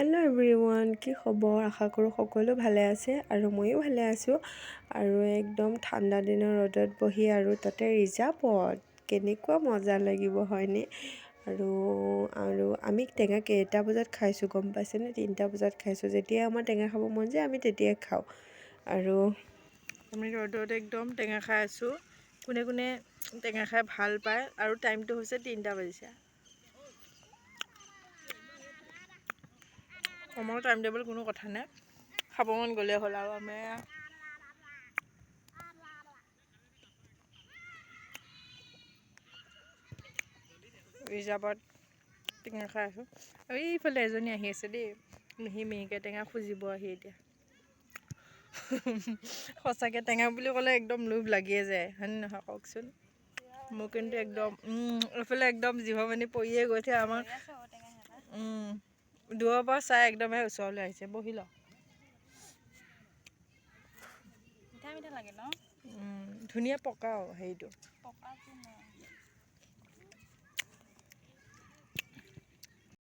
Hello everyone কি খবৰ? আশা কৰোঁ সকলো ভালে আছে আৰু ময়ো ভালে আছোঁ। আৰু একদম ঠাণ্ডা দিনৰ ৰ'দত বহি আৰু তাতে ৰিজাৰ্ভত কেনেকুৱা মজা লাগিব হয়নে? আৰু আৰু আমি টেঙা কেইটা বজাত খাইছোঁ গম পাইছেনে তিনিটা বজাত খাইছোঁ। যেতিয়াই আমাৰ টেঙা খাব মন যায় আমি তেতিয়াই খাওঁ। আৰু আমি ৰ'দত একদম টেঙা খাই আছোঁ। কোনে কোনে টেঙা খাই ভাল পায় আৰু টাইমটো হৈছে তিনিটা বাজিছে। সময়ৰ টাইম টেবুল কোনো কথা নাই। খাব মন গ'লেই হ'ল আৰু আমি ৰিজাৰ্ভত টেঙা খাই আছোঁ। আৰু এইফালে এজনী আহি আছে দেই মিহি মিহিকৈ টেঙা খুজিব আহি এতিয়া। সঁচাকৈ টেঙা বুলি ক'লে একদম লোভ লাগিয়ে যায় হয়নে নহয় কওকচোন? মোৰ কিন্তু একদম এইফালে একদম জিভ পানী পৰিয়ে গৈছে আমাৰ। দূৰৰ পৰা চাই একদমেই ওচৰলৈ আহিছে বহি লওক। ধুনীয়া পকাও হেৰিটো।